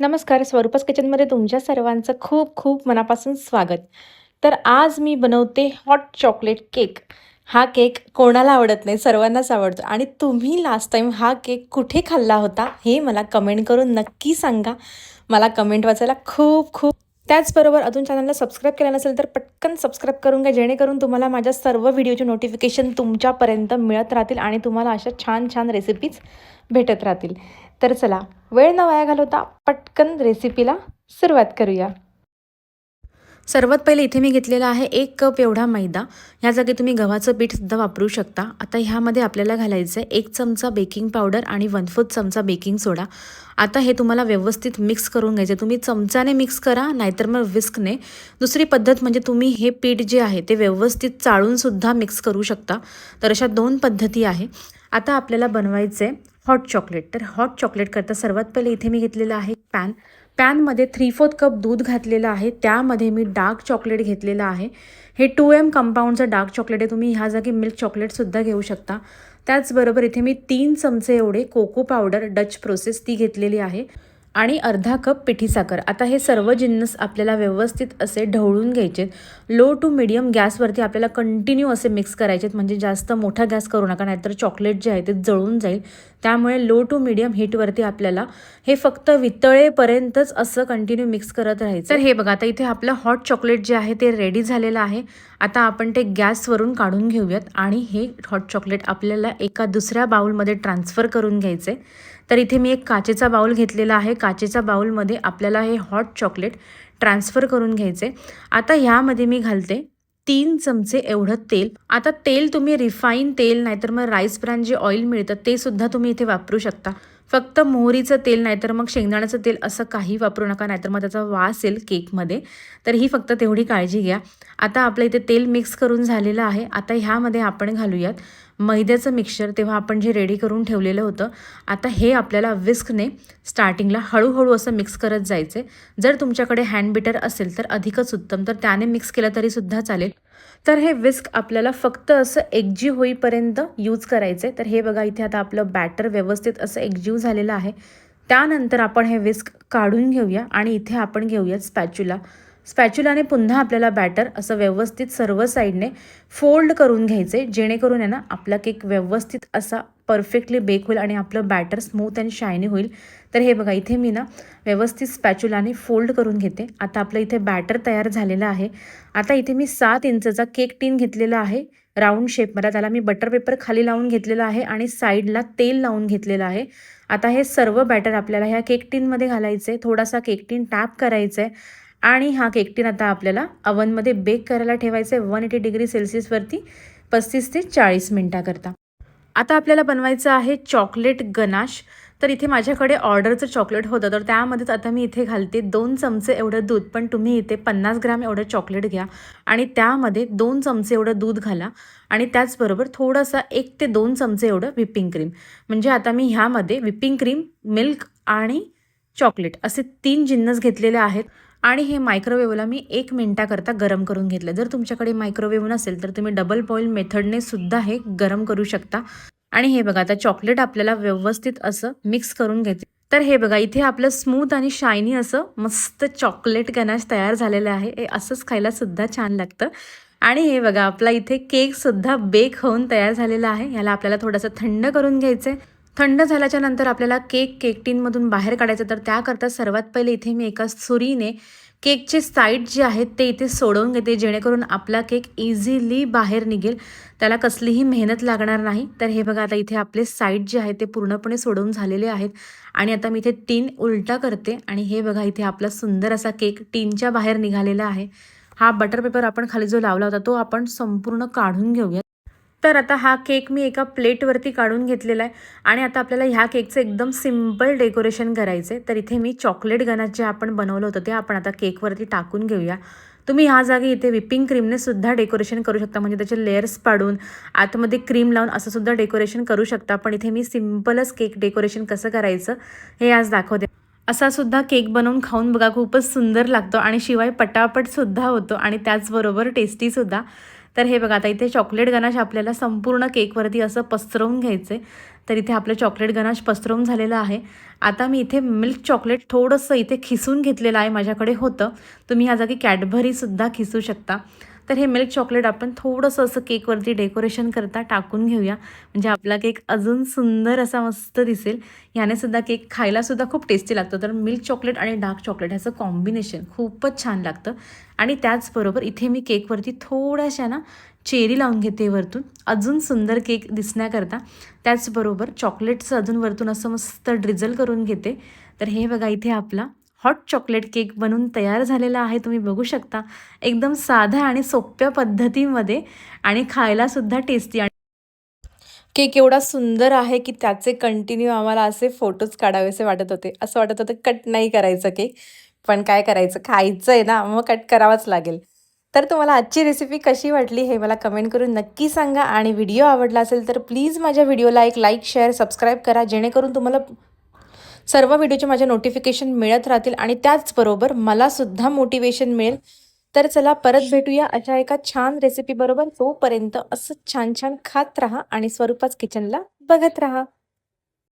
नमस्कार स्वरूपास किचनमध्ये तुमच्या सर्वांचं खूप खूप मनापासून स्वागत. तर आज मी बनवते हॉट चॉकलेट केक हा केक कोणाला आवडत नाही? सर्वांनाच आवडतो. आणि तुम्ही लास्ट टाईम हा केक कुठे खाल्ला होता? हे मला कमेंट करून नक्की सांगा. मला कमेंट वाचायला खूप खूप. त्याचबरोबर अजून चॅनलला सबस्क्राईब केलं नसेल तर पटकन सबस्क्राईब करून घ्या. जेणेकरून तुम्हाला माझ्या सर्व व्हिडिओचे नोटिफिकेशन तुमच्यापर्यंत मिळत राहतील आणि तुम्हाला अशा छान छान रेसिपीज भेटत राहतील. तर चला वेळ न वाया घालवता पटकन रेसिपीला सुरुवात करूया. सर्वात पहिले इथे मी घेतलेला आहे एक कप एवढा मैदा. ह्या जागी तुम्ही गव्हाचं पीठसुद्धा वापरू शकता. आता ह्यामध्ये आपल्याला घालायचं आहे एक चमचा बेकिंग पावडर आणि वन फोर्थ चमचा बेकिंग सोडा आता हे तुम्हाला व्यवस्थित मिक्स करून घ्यायचं तुम्ही चमचाने मिक्स करा नाहीतर मग विस्कने दुसरी पद्धत म्हणजे तुम्ही हे पीठ जे आहे ते व्यवस्थित चाळूनसुद्धा मिक्स करू शकता. तर अशा दोन पद्धती आहे. आता आपल्याला बनवायचं आहे हॉट चॉकलेट. तर हॉट चॉकलेट करता सर्वात पहिले इथे मी घेतलेलं आहे पॅन. पॅनमध्ये थ्री फोर्थ कप दूध घातलेलं आहे. त्यामध्ये मी डार्क चॉकलेट घेतलेलं आहे. हे टू एम कंपाऊंडचं डार्क चॉकलेट आहे. तुम्ही ह्या जागी मिल्क चॉकलेटसुद्धा घेऊ शकता. त्याचबरोबर इथे मी तीन चमचे एवढे कोको पावडर डच प्रोसेस ती घेतलेली आहे. आणि अर्धा कप पिठी साखर. आता हे सर्व जिन्नस आपल्याला व्यवस्थित असे ढवळून घ्यायचे. लो टू मिडियम गॅसवरती आपल्याला कंटिन्यू असे मिक्स करायचे म्हणजे जास्त मोठा गॅस करू नका नाहीतर चॉकलेट जे आहे ते जळून जाईल. त्यामुळे लो टू मिडियम हीटवरती आपल्याला हे फक्त वितळेपर्यंतच असं कंटिन्यू मिक्स करत राहायचं. तर हे बघा आता इथे आपलं हॉट चॉकलेट जे आहे ते रेडी झालेलं आहे. आता आपण ते गॅसवरून काढून घेऊयात आणि हे हॉट चॉकलेट आपल्याला एका दुसऱ्या बाउलमध्ये ट्रान्सफर करून घ्यायचे. तर इथे मी एक काचेचा बाऊल घेतलेला आहे. काचेच्या बाऊलमध्ये आपल्याला हे हॉट चॉकलेट ट्रान्सफर करून घ्यायचे. आता ह्यामध्ये मी घालते तीन चमचे एवढं तेल. आता तेल तुम्ही रिफाईन तेल नाहीतर मग राईस ब्रँड जे ऑइल मिळतं ते सुद्धा तुम्ही इथे वापरू शकता. फक्त मोहरीचं तेल नाहीतर मग शेंगदाण्याचं तेल असं काही वापरू नका नाहीतर मग त्याचा वास येईल केकमध्ये. तर ही फक्त तेवढी काळजी घ्या. आता आपलं इथे तेल मिक्स करून झालेलं आहे. आता ह्यामध्ये आपण घालूयात मैद्याचं मिक्सचर तेव्हा आपण जे रेडी करून ठेवलेलं होतं आता हे आपल्याला विस्कने स्टार्टिंगला हळूहळू असं मिक्स करत जायचे जर तुमच्याकडे हँड बिटर असेल तर अधिकच उत्तम. तर त्याने मिक्स केलं तरीसुद्धा चालेल. तर हे विस्क आपल्याला फक्त असं एकजीव होईपर्यंत यूज करायचं आहे तर हे बघा इथे आता आपलं बॅटर व्यवस्थित असं एकजीव झालेलं आहे. त्यानंतर आपण हे विस्क काढून घेऊया आणि इथे आपण घेऊया स्पॅच्युला स्पॅच्युलाने पुन्हा आपल्याला बॅटर असं व्यवस्थित सर्व साईडने फोल्ड करून घ्यायचे जेणेकरून आहे ना आपला केक व्यवस्थित असा परफेक्टली बेक होईल आणि आपलं बॅटर स्मूथ अँड शायनी होईल. तर हे बघा इथे मी ना व्यवस्थित स्पॅच्युलाने फोल्ड करून घेते. आता आपलं इथे बॅटर तयार झालेलं आहे. आता इथे मी सात इंचचा केक टीन घेतलेला आहे. राऊंड शेपमध्ये त्याला मी बटर पेपर खाली लावून घेतलेला आहे आणि साईडला तेल लावून घेतलेलं आहे. आता हे सर्व बॅटर आपल्याला ह्या केक टीनमध्ये घालायचं आहे थोडासा केक टीन टॅप करायचं आहे आणि हा केक टीन आता आपल्याला अवनमध्ये बेक करायला ठेवायचं आहे वन एटी डिग्री सेल्सिअसवरती पस्तीस ते चाळीस मिनटाकरता. आता आपल्याला बनवायचं आहे चॉकलेट गनाश. तर इथे माझ्याकडे ऑर्डरचं चॉकलेट होतं. तर त्यामध्येच आता मी इथे घालते दोन चमचे एवढं दूध. पण तुम्ही इथे पन्नास ग्राम एवढं चॉकलेट घ्या आणि त्यामध्ये दोन चमचे एवढं दूध घाला. आणि त्याचबरोबर थोडंसं एक ते दोन चमचे एवढं व्हिपिंग क्रीम. म्हणजे आता मी ह्यामध्ये व्हिपिंग क्रीम मिल्क आणि चॉकलेट असे तीन जिन्नस घेतलेले आहेत. आणि हे मायक्रोवेव्हला मी एक मिनटाकरता गरम करून घेतलं. जर तुमच्याकडे मायक्रोवेव्ह नसेल तर तुम्ही डबल बॉईल मेथडने सुद्धा हे गरम करू शकता. आणि हे बघा आता चॉकलेट आपल्याला व्यवस्थित असं मिक्स करून घेते. तर हे बघा इथे आपलं स्मूथ आणि शायनी असं मस्त चॉकलेट गनाश तयार झालेलं आहे. हे असंच खायला सुद्धा छान लागतं. आणि हे बघा आपला इथे केकसुद्धा बेक होऊन तयार झालेला आहे. ह्याला आपल्याला थोडंसं थंड करून घ्यायचं आहे थंड झाल्याच्यानंतर आपल्याला केक केक टीनमधून बाहेर काढायचं तर त्याकरता सर्वात पहिले इथे मी एका सुरीने केकचे साईड जे आहेत ते इथे सोडवून घेते जेणेकरून आपला केक इझिली बाहेर निघेल. त्याला कसलीही मेहनत लागणार नाही. तर हे बघा आता इथे आपले साईड जे आहेत ते पूर्णपणे सोडवून झालेले आहेत. आणि आता मी इथे टीन उलटा करते. आणि हे बघा इथे आपला सुंदर असा केक टीनच्या बाहेर निघालेला आहे. हा बटर पेपर आपण खाली जो लावला होता तो आपण संपूर्ण काढून घेऊया तर आता हा केक मी एका प्लेटवरती काढून घेतलेला आहे. आणि आता आपल्याला ह्या केकचं एकदम सिंपल डेकोरेशन करायचं आहे. तर इथे मी चॉकलेट गणात जे आपण बनवलं होतं ते आपण आता केकवरती टाकून घेऊया. तुम्ही ह्या जागी इथे विपिंग क्रीमने सुद्धा डेकोरेशन करू शकता. म्हणजे त्याचे लेयर्स पाडून आतमध्ये क्रीम लावून असं सुद्धा डेकोरेशन करू शकता. पण इथे मी सिम्पलच केक डेकोरेशन कसं करायचं हे आज दाखवते. असा सुद्धा केक बनवून खाऊन बघा खूपच सुंदर लागतो. आणि शिवाय पटापट सुद्धा होतो. आणि त्याचबरोबर टेस्टीसुद्धा तर हे बघा आता इथे चॉकलेट गनाश आपल्याला संपूर्ण केकवरती असं पसरवून घ्यायचं. आहे तर इथे आपलं चॉकलेट गनाश पसरवून झालेलं आहे. आता मी इथे मिल्क चॉकलेट थोडंसं इथे खिसून घेतलेलं आहे माझ्याकडे होतं. तुम्ही ह्या जागी कॅडबरीसुद्धा खिसू शकता. तर हे मिल्क चॉकलेट आपण थोडंसं असं केकवरती डेकोरेशन करता टाकून घेऊया. म्हणजे आपला केक अजून सुंदर असा मस्त दिसेल. ह्याने सुद्धा केक खायलासुद्धा खूप टेस्टी लागतो. तर मिल्क चॉकलेट आणि डार्क चॉकलेट ह्याचं कॉम्बिनेशन खूपच छान लागतं. आणि त्याचबरोबर इथे मी केकवरती थोड्याशा ना चेरी लावून घेते वरतून. अजून सुंदर केक दिसण्याकरता. त्याचबरोबर चॉकलेटचं अजून वरतून असं मस्त ड्रिझल करून घेते. तर हे बघा इथे आपला हॉट चॉकलेट केक बनून तयार झालेला आहे तुम्ही बघू शकता. एकदम साध्या आणि सोप्या पद्धतीमध्ये आणि खायलासुद्धा टेस्टी आणि केक एवढा सुंदर आहे की त्याचे कंटिन्यू आम्हाला असे फोटोज काढावेसे वाटत होते. असं वाटत होतं कट नाही करायचं केक पण काय करायचं? खायचं आहे ना मग कट करावाच लागेल. तर तुम्हाला आजची रेसिपी कशी वाटली हे मला कमेंट करून नक्की सांगा आणि व्हिडिओ आवडला असेल तर प्लीज माझ्या व्हिडिओला एक लाईक शेअर सबस्क्राईब करा जेणेकरून तुम्हाला सर्व व्हिडिओचे माझे नोटिफिकेशन मिळत राहतील आणि त्याचबरोबर मलासुद्धा मोटिवेशन मिळेल. तर चला परत भेटूया अशा एका छान रेसिपीबरोबर तोपर्यंत असं छान छान खात राहा आणि स्वरूपाच किचनला बघत राहा.